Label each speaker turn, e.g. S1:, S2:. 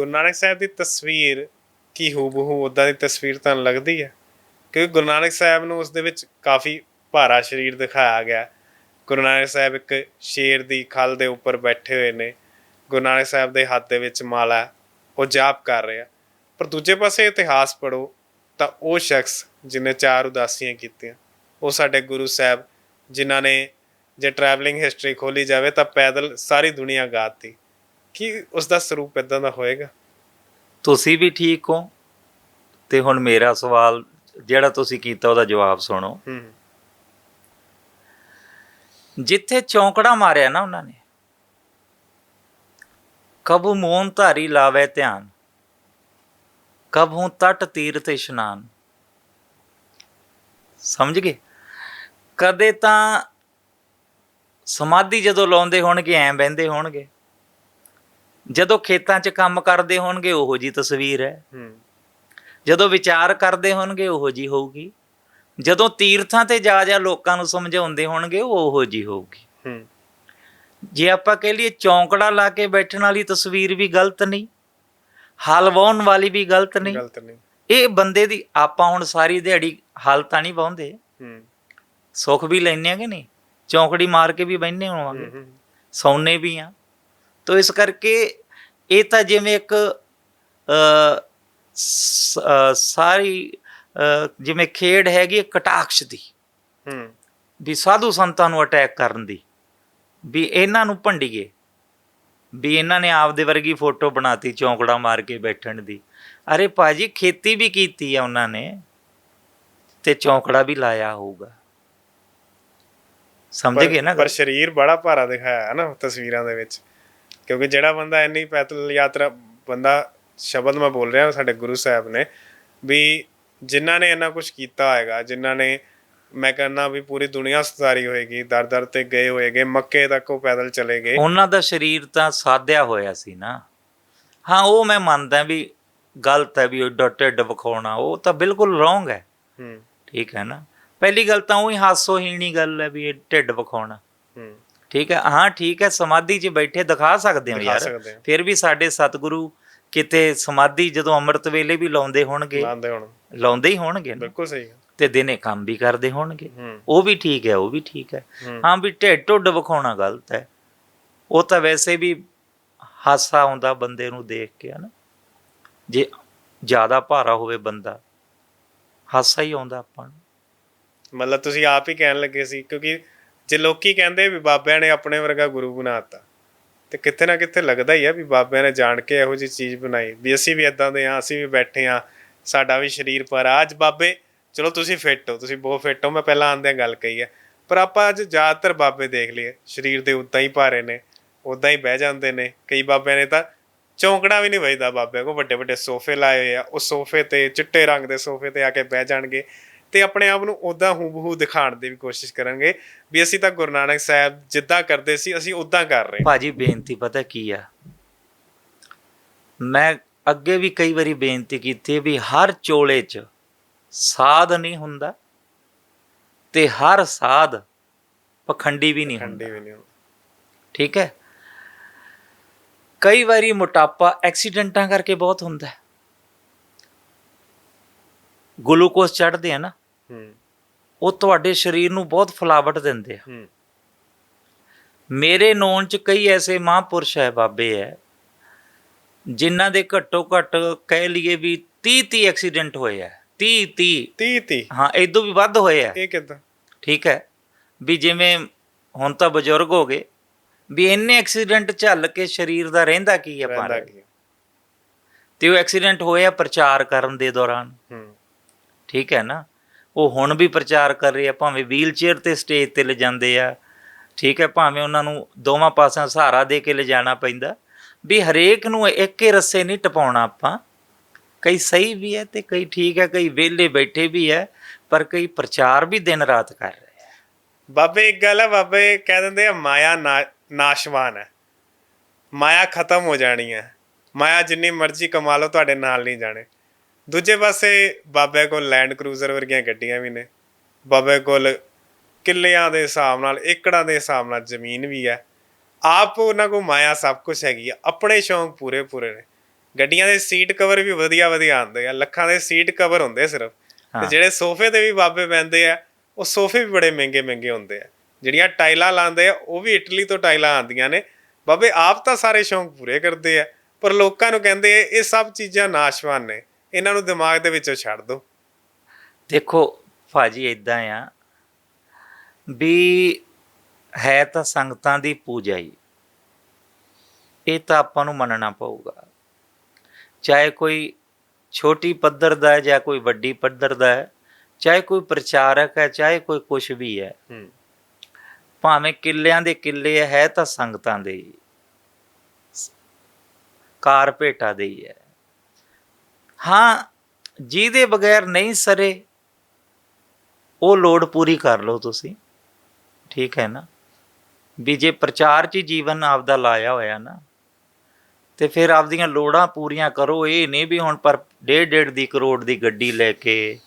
S1: ਗੁਰੂ ਨਾਨਕ ਸਾਹਿਬ ਦੀ ਤਸਵੀਰ ਕੀ ਹੂਬਹੂ ਉਦਾਂ ਦੀ ਤਸਵੀਰ ਤੁਹਾਨੂੰ ਲੱਗਦੀ ਹੈ? ਕਿਉਂਕਿ ਗੁਰੂ ਨਾਨਕ ਸਾਹਿਬ ਨੂੰ ਉਸ ਦੇ ਵਿੱਚ ਕਾਫੀ ਭਾਰਾ ਸਰੀਰ ਦਿਖਾਇਆ ਗਿਆ। ਗੁਰੂ ਨਾਨਕ ਸਾਹਿਬ ਇੱਕ ਸ਼ੇਰ ਦੀ ਖਲ ਦੇ ਉੱਪਰ ਬੈਠੇ ਹੋਏ ਨੇ। ਗੁਰੂ ਨਾਨਕ ਸਾਹਿਬ ਦੇ ਹੱਥ ਦੇ ਵਿੱਚ ਮਾਲਾ ਉਹ ਜਾਪ ਕਰ ਰਿਹਾ। ਪਰ ਦੂਜੇ ਪਾਸੇ ਇਤਿਹਾਸ ਪੜੋ ਤਾਂ ਉਹ ਸ਼ਖਸ ਜਿਨੇ ਚਾਰ ਉਦਾਸੀਆਂ ਕੀਤੀਆਂ, ਉਹ ਸਾਡੇ ਗੁਰੂ ਸਾਹਿਬ ਜਿਨ੍ਹਾਂ ਨੇ ਜੇ ਟਰੈਵਲਿੰਗ ਹਿਸਟਰੀ ਖੋਲੀ ਜਾਵੇ ਤਾਂ ਪੈਦਲ ਸਾਰੀ ਦੁਨੀਆ ਗਾਤੀ। ਕੀ ਉਸ ਦਾ ਸਰੂਪ ਇਦਾਂ ਦਾ ਹੋਏਗਾ?
S2: ਤੁਸੀਂ ਵੀ ਠੀਕ ਹੋ? ਤੇ ਹੁਣ ਮੇਰਾ ਸਵਾਲ ਜਿਹੜਾ ਤੁਸੀਂ ਕੀਤਾ ਉਹਦਾ ਜਵਾਬ ਸੁਣੋ।
S1: ਹੂੰ।
S2: ਜਿੱਥੇ ਚੌਂਕੜਾ ਮਾਰਿਆ ਨਾ ਉਹਨਾਂ ਨੇ ਕਬੂ ਮੋਨ ਧਾਰੀ ਲਾਵੇ ਧਿਆਨ ਕਬਹੂ ਤਟ ਤੀਰ ਤੇ ਇਸ਼ਨਾਨ। ਸਮਝ ਗਏ? ਕਦੇ ਤਾਂ ਸਮਾਧੀ ਜਦੋਂ ਲਾਉਂਦੇ ਹੋਣਗੇ ਐਂ ਬਹਿੰਦੇ ਹੋਣਗੇ। ਜਦੋਂ ਖੇਤਾਂ 'ਚ ਕੰਮ ਕਰਦੇ ਹੋਣਗੇ ਉਹੋ ਜੀ ਤਸਵੀਰ ਹੈ। ਜਦੋਂ ਵਿਚਾਰ ਕਰਦੇ ਹੋਣਗੇ ਉਹੋ ਜੀ ਹੋਊਗੀ। ਜਦੋਂ ਤੀਰਥਾਂ ਤੇ ਜਾ ਜਾ ਲੋਕਾਂ ਨੂੰ ਸਮਝਾਉਂਦੇ ਹੋਣਗੇ ਉਹ ਉਹੋ ਜੀ ਹੋਊਗੀ।
S1: ਹੂੰ।
S2: ਜੇ ਆਪਾਂ ਕਹਿ ਲਈਏ ਚੌਂਕੜਾ ਲਾ ਕੇ ਬੈਠਣ ਵਾਲੀ ਤਸਵੀਰ ਵੀ ਗਲਤ ਨਹੀਂ ਹਲ ਵਾਹੁਣ ਵਾਲੀ ਵੀ ਗਲਤ ਨਹੀਂ
S1: ਗਲਤ ਨਹੀਂ।
S2: ਇਹ ਬੰਦੇ ਦੀ ਆਪਾਂ ਹੁਣ ਸਾਰੀ ਦਿਹਾੜੀ ਹਲ ਤਾਂ ਨਹੀਂ ਵਾਹੁੰਦੇ।
S1: ਹੂੰ।
S2: ਸੁੱਖ ਵੀ ਲੈਣੇ ਆ ਕਿ ਨਹੀਂ? ਚੌਂਕੜੀ ਮਾਰ ਕੇ ਵੀ ਬੈਠਨੇ
S1: ਹੂੰ,
S2: ਹੋਵਾਂਗੇ ਸੌਣੇ ਵੀ ਆ ਤੋ ਇਸ ਕਰਕੇ ਇਹ ਤਾਂ ਜਿਵੇਂ ਇੱਕ ਸਾਰੀ ਜਿਵੇਂ ਖੇਡ ਹੈਗੀ ਕਟਾਕਸ਼ ਦੀ।
S1: ਹੂੰ।
S2: ਵੀ ਸਾਧੂ ਸੰਤਾਂ ਨੂੰ ਅਟੈਕ ਕਰਨ ਦੀ। ਵੀ ਇਹਨਾਂ ਨੂੰ ਭੰਡੀਏ। ਵੀ ਇਹਨਾਂ ਨੇ ਆਪਦੇ ਵਰਗੀ ਫੋਟੋ ਬਣਾਤੀ ਚੌਂਕੜਾ ਮਾਰ ਕੇ ਬੈਠਣ ਦੀ। ਅਰੇ ਭਾਜੀ ਖੇਤੀ ਵੀ ਕੀਤੀ ਆ ਉਹਨਾਂ ਨੇ ਤੇ ਚੌਂਕੜਾ ਵੀ ਲਾਇਆ ਹੋਊਗਾ। ਸਮਝ ਗਏ ਨਾ
S1: ਪਰ ਸਰੀਰ ਬੜਾ ਭਾਰਾ ਦਿਖਾਇਆ ਹੈ ਨਾ ਤਸਵੀਰਾਂ ਦੇ ਵਿੱਚ। ਕਿਉਂਕਿ ਜਿਹੜਾ ਬੰਦਾ ਇੰਨੀ ਪੈਦਲ ਯਾਤਰਾ ਬੰਦਾ ਸ਼ਬਦ ਮੈਂ ਬੋਲ ਰਿਹਾ ਸਾਡੇ ਗੁਰੂ ਸਾਹਿਬ ਨੇ ਵੀ ਜਿਨ੍ਹਾਂ ਨੇ ਇੰਨਾ ਕੁਝ ਕੀਤਾ ਹੋਏਗਾ ਜਿਨ੍ਹਾਂ ਨੇ ਮੈਂ ਕਹਿੰਦਾ ਵੀ ਪੂਰੀ ਦੁਨੀਆ ਸਤਾਰੀ ਹੋਏਗੀ ਦਰ ਦਰ ਤੇ ਗਏ ਹੋਏਗੇ ਮੱਕੇ ਤੱਕ ਉਹ ਪੈਦਲ ਚਲੇ ਗਏ।
S2: ਉਹਨਾਂ ਦਾ ਸਰੀਰ ਤਾਂ ਸਾਧਿਆ ਹੋਇਆ ਸੀ ਨਾ। ਹਾਂ ਉਹ ਮੈਂ ਮੰਨਦਾ ਵੀ ਗਲਤ ਹੈ ਵੀ ਉਹ ਢਿੱਡ ਵਿਖਾਉਣਾ ਉਹ ਤਾਂ ਬਿਲਕੁਲ ਰੋਂਗ ਹੈ।
S1: ਹੂੰ।
S2: ਠੀਕ ਹੈ ਨਾ। ਪਹਿਲੀ ਗੱਲ ਤਾਂ ਉਹੀ ਹਾਸੋਹੀਣੀ ਗੱਲ ਹੈ ਵੀ ਇਹ ਢਿੱਡ ਵਿਖਾਉਣਾ।
S1: ਹੂੰ।
S2: ਠੀਕ ਹੈ? ਹਾਂ ਠੀਕ ਹੈ ਸਮਾਧੀ 'ਚ ਬੈਠੇ ਦਿਖਾ ਸਕਦੇ ਹੋ
S1: ਦਿਖਾ
S2: ਯਾਰ।
S1: ਸਕਦੇ ਹਾਂ।
S2: ਫਿਰ ਵੀ ਸਾਡੇ ਸਤਿਗੁਰੂ ਕਿਤੇ ਸਮਾਧੀ ਜਦੋਂ ਅੰਮ੍ਰਿਤ ਵੇਲੇ ਵੀ ਲਾਉਂਦੇ ਹੋਣਗੇ।
S1: ਲਾਉਂਦੇ ਹੁਣ।
S2: ਲਾਉਂਦੇ ਹੀ ਹੋਣਗੇ ਨਾ।
S1: ਬਿਲਕੁਲ ਸਹੀ ਹੈ।
S2: ਤੇ ਦਿਨੇ ਕੰਮ ਵੀ ਕਰਦੇ ਹੋਣਗੇ।
S1: ਹੂੰ।
S2: ਉਹ ਵੀ ਠੀਕ ਹੈ ਉਹ ਵੀ ਠੀਕ ਹੈ।
S1: ਹੂੰ।
S2: ਹਾਂ ਵੀ ਢਿੱਡ ਢੁੱਡ ਵਿਖਾਉਣਾ ਗਲਤ ਹੈ। ਉਹ ਤਾਂ ਵੈਸੇ ਵੀ ਹਾਸਾ ਆਉਂਦਾ ਬੰਦੇ ਨੂੰ ਦੇਖ ਕੇ ਹਨਾ। ਜੇ ਜ਼ਿਆਦਾ ਭਾਰਾ ਹੋਵੇ ਬੰਦਾ ਹਾਸਾ ਹੀ ਆਉਂਦਾ ਆਪਾਂ ਨੂੰ।
S1: ਮਤਲਬ ਤੁਸੀਂ ਆਪ ਹੀ ਕਹਿਣ ਲੱਗੇ ਸੀ ਕਿਉਂਕਿ ਜੇ ਲੋਕੀ ਕਹਿੰਦੇ ਵੀ ਬਾਬਿਆਂ ਨੇ ਆਪਣੇ ਵਰਗਾ ਗੁਰੂ ਬਣਾਤਾ ਤੇ ਕਿਤੇ ਨਾ ਕਿਤੇ ਲੱਗਦਾ ਹੀ ਆ ਵੀ ਬਾਬਿਆਂ ਨੇ ਜਾਣ ਕੇ ਇਹੋ ਜਿਹੀ ਚੀਜ਼ ਬਣਾਈ, ਵੀ ਅਸੀਂ ਵੀ ਇਦਾਂ ਦੇ ਆ ਅਸੀਂ ਵੀ ਬੈਠੇ ਆ ਸਾਡਾ ਵੀ ਸਰੀਰ ਪਰ ਆ। ਅੱਜ ਬਾਬੇ, ਚਲੋ ਤੁਸੀਂ ਫਿੱਟ ਹੋ, ਤੁਸੀਂ ਬਹੁਤ ਫਿੱਟ ਹੋ, ਮੈਂ ਪਹਿਲਾਂ ਆਂਦਿਆਂ ਗੱਲ ਕਹੀ ਆ, ਪਰ ਆਪਾਂ ਅੱਜ ਜ਼ਿਆਦਾਤਰ ਬਾਬੇ ਦੇਖ ਲਈਏ, ਸਰੀਰ ਦੇ ਉਦਾਂ ਹੀ ਭਾਰੇ ਨੇ, ਉਦਾਂ ਹੀ ਬਹਿ ਜਾਂਦੇ ਨੇ, ਕਈ ਬਾਬਿਆਂ ਨੇ ਤਾਂ ਚੌਂਕੜਾ ਵੀ ਨਹੀਂ ਵੱਜਦਾ ਬਾਬਿਆਂ ਕੋ ਵੱਡੇ ਵੱਡੇ ਸੋਫੇ ਲਾਏ ਹੋਏ ਆ, ਉਹ ਸੋਫੇ ਤੇ ਚਿੱਟੇ ਰੰਗ ਦੇ ਸੋਫੇ ਤੇ ਆ ਕੇ ਬਹਿ ਜਾਣਗੇ ਤੇ ਆਪਣੇ ਆਪ ਨੂੰ ਉਦਾਂ ਹੂਬਹੂ ਦਿਖਾਉਣ ਦੀ ਵੀ ਕੋਸ਼ਿਸ਼ ਕਰਨਗੇ ਵੀ ਅਸੀਂ ਤਾਂ ਗੁਰੂ ਨਾਨਕ ਸਾਹਿਬ ਜਿੱਦਾਂ ਕਰਦੇ ਸੀ ਅਸੀਂ ਉਦਾਂ ਕਰ ਰਹੇ ਹਾਂ।
S2: ਭਾਜੀ ਬੇਨਤੀ ਪਤਾ ਕੀ ਆ ਮੈਂ ਅੱਗੇ ਵੀ ਕਈ ਵਾਰੀ ਬੇਨਤੀ ਕੀਤੀ ਵੀ ਹਰ ਚੋਲੇ 'ਚ ਸਾਧ ਨਹੀਂ ਹੁੰਦਾ ਤੇ ਹਰ ਸਾਧ ਪਖੰਡੀ ਵੀ ਨਹੀਂ ਹੁੰਦਾ
S1: ਵੀ ਨਹੀਂ।
S2: ਠੀਕ ਹੈ ਕਈ ਵਾਰੀ ਮੋਟਾਪਾ ਐਕਸੀਡੈਂਟਾਂ ਕਰਕੇ ਬਹੁਤ ਹੁੰਦਾ ਹੈ ਗਲੂਕੋਜ਼ ਚੜਦੇ ਆ ਨਾ
S1: ਹੂੰ।
S2: ਉਹ ਤੁਹਾਡੇ ਸਰੀਰ ਨੂੰ ਬਹੁਤ ਫਲਾਵਟ ਦਿੰਦੇ ਆ।
S1: ਹੂੰ।
S2: ਮੇਰੇ ਨੋਨ ਚ ਕਈ ਐਸੇ ਮਹਾਂਪੁਰਸ਼ ਹੈ ਬਾਬੇ ਹੈ ਜਿਨ੍ਹਾਂ ਦੇ ਘੱਟੋ ਘੱਟ ਕਹਿ ਲਈਏ ਵੀ 30 30 ਐਕਸੀਡੈਂਟ ਹੋਏ ਆ 30 30
S1: 30 30
S2: ਹਾਂ ਇਦੋਂ ਵੀ ਵੱਧ ਹੋਏ ਆ
S1: ਇਹ ਕਿਦਾਂ?
S2: ਠੀਕ ਹੈ ਵੀ ਜਿਵੇਂ ਹੁਣ ਤਾਂ ਬਜ਼ੁਰਗ ਹੋ ਗਏ ਵੀ ਇੰਨੇ ਐਕਸੀਡੈਂਟ ਝੱਲ ਕੇ ਸਰੀਰ ਦਾ ਰਹਿੰਦਾ ਕੀ
S1: ਰਹਿੰਦਾ
S2: ਪਰ ਤੇ ਉਹ ਐਕਸੀਡੈਂਟ ਹੋਇਆ ਪ੍ਰਚਾਰ ਕਰਨ ਦੇ ਦੌਰਾਨ।
S1: ਹੂੰ।
S2: ਠੀਕ ਹੈ ਨਾ? ਉਹ ਹੁਣ ਵੀ ਪ੍ਰਚਾਰ ਕਰ ਰਹੇ ਆ ਭਾਵੇਂ ਵੀਲਚੇਅਰ ਤੇ ਸਟੇਜ ਤੇ ਲਿਜਾਂਦੇ ਆ, ਠੀਕ ਹੈ, ਭਾਵੇਂ ਉਹਨਾਂ ਨੂੰ ਦੋਵਾਂ ਪਾਸਿਆਂ ਸਹਾਰਾ ਦੇ ਕੇ ਲਿਜਾਣਾ ਪੈਂਦਾ, ਵੀ ਹਰੇਕ ਨੂੰ ਇੱਕ ਹੀ ਰੱਸੇ ਨਹੀਂ ਟਪਾਉਣਾ ਆਪਾਂ। ਕਈ ਸਹੀ ਵੀ ਹੈ ਤੇ ਕਈ ਠੀਕ ਹੈ, ਕਈ ਵਿਹਲੇ ਬੈਠੇ ਵੀ ਹੈ, ਪਰ ਕਈ ਪ੍ਰਚਾਰ ਵੀ ਦਿਨ ਰਾਤ ਕਰ ਰਹੇ ਆ
S1: ਬਾਬੇ, ਇੱਕ ਗੱਲ ਹੈ, ਬਾਬੇ ਕਹਿ ਦਿੰਦੇ ਆ, ਮਾਇਆ ਨਾ- ਨਾਸ਼ਵਾਨ ਹੈ। ਮਾਇਆ ਖਤਮ ਹੋ ਜਾਣੀ ਹੈ। ਮਾਇਆ ਜਿੰਨੀ ਮਰਜ਼ੀ ਕਮਾ ਲਓ, ਤੁਹਾਡੇ ਨਾਲ ਨਹੀਂ ਜਾਣੇ। ਦੂਜੇ ਪਾਸੇ ਬਾਬੇ ਕੋਲ ਲੈਂਡ ਕਰੂਜ਼ਰ ਵਰਗੀਆਂ ਗੱਡੀਆਂ ਵੀ ਨੇ। ਬਾਬੇ ਕੋਲ ਕਿੱਲਿਆਂ ਦੇ ਹਿਸਾਬ ਨਾਲ ਏਕੜਾਂ ਦੇ ਹਿਸਾਬ ਨਾਲ ਜ਼ਮੀਨ ਵੀ ਹੈ। ਆਪ ਉਹਨਾਂ ਕੋਲ ਮਾਇਆ ਸਭ ਕੁਝ ਹੈਗੀ ਆ। ਆਪਣੇ ਸ਼ੌਂਕ ਪੂਰੇ ਪੂਰੇ ਨੇ। ਗੱਡੀਆਂ ਦੇ ਸੀਟ ਕਵਰ ਵੀ ਵਧੀਆ ਵਧੀਆ ਆਉਂਦੇ ਆ। ਲੱਖਾਂ ਦੇ ਸੀਟ ਕਵਰ ਹੁੰਦੇ ਸਿਰਫ। ਤੇ। ਜਿਹੜੇ ਸੋਫੇ ਤੇ ਵੀ ਬਾਬੇ ਪੈਂਦੇ ਆ ਉਹ ਸੋਫੇ ਵੀ ਬੜੇ ਮਹਿੰਗੇ ਮਹਿੰਗੇ ਹੁੰਦੇ ਆ। ਜਿਹੜੀਆਂ ਟਾਈਲਾਂ ਲਾਉਂਦੇ ਆ ਉਹ ਵੀ ਇਟਲੀ ਤੋਂ ਟਾਈਲਾਂ ਆਉਂਦੀਆਂ ਨੇ। ਬਾਬੇ ਆਪ ਤਾਂ ਸਾਰੇ ਸ਼ੌਂਕ ਪੂਰੇ ਕਰਦੇ ਆ। ਪਰ ਲੋਕਾਂ ਨੂੰ ਕਹਿੰਦੇ ਇਹ ਸਭ ਚੀਜ਼ਾਂ ਨਾਸ਼ਵਾਨ ਨੇ। ਇਹਨਾਂ ਨੂੰ ਦਿਮਾਗ ਦੇ ਵਿੱਚੋਂ ਛੱਡ ਦਿਓ।
S2: ਦੇਖੋ ਭਾਜੀ ਇਦਾਂ ਆ ਵੀ ਹੈ ਤਾਂ ਸੰਗਤਾਂ ਦੀ ਪੂਜਾ ਹੀ। ਇਹ ਤਾਂ ਆਪਾਂ ਨੂੰ ਮੰਨਣਾ ਪਊਗਾ। ਚਾਹੇ ਕੋਈ ਛੋਟੀ ਪੱਧਰ ਦਾ ਹੈ ਜਾਂ ਕੋਈ ਵੱਡੀ ਪੱਧਰ ਦਾ ਹੈ ਚਾਹੇ ਕੋਈ ਪ੍ਰਚਾਰਕ ਹੈ ਚਾਹੇ ਕੋਈ ਕੁਝ ਵੀ ਹੈ।
S1: ਹੂੰ।
S2: ਭਾਵੇਂ ਕਿੱਲਿਆਂ ਦੇ ਕਿੱਲੇ ਹੈ ਤਾਂ ਸੰਗਤਾਂ ਦੇ ਹੀ। ਕਾਰਪੇਟਾ ਦੇ ਹੀ ਹੈ। ਹਾਂ, ਜਿਹਦੇ ਬਗੈਰ ਨਹੀਂ ਸਰੇ, ਉਹ ਲੋੜ ਪੂਰੀ ਕਰ ਲਓ ਤੁਸੀਂ। ਠੀਕ ਹੈ ਨਾ? ਵੀ ਜੇ ਪ੍ਰਚਾਰ 'ਚ ਹੀ ਜੀਵਨ ਆਪਦਾ ਲਾਇਆ ਹੋਇਆ ਨਾ, ਤੇ ਫਿਰ ਆਪਦੀਆਂ ਲੋੜਾਂ ਪੂਰੀਆਂ ਕਰੋ। ਇਹ ਨਹੀਂ ਵੀ ਹੁਣ ਪਰ ਡੇਢ ਡੇਢ ਦੀ ਕਰੋੜ ਦੀ ਗੱਡੀ ਲੈ ਕੇ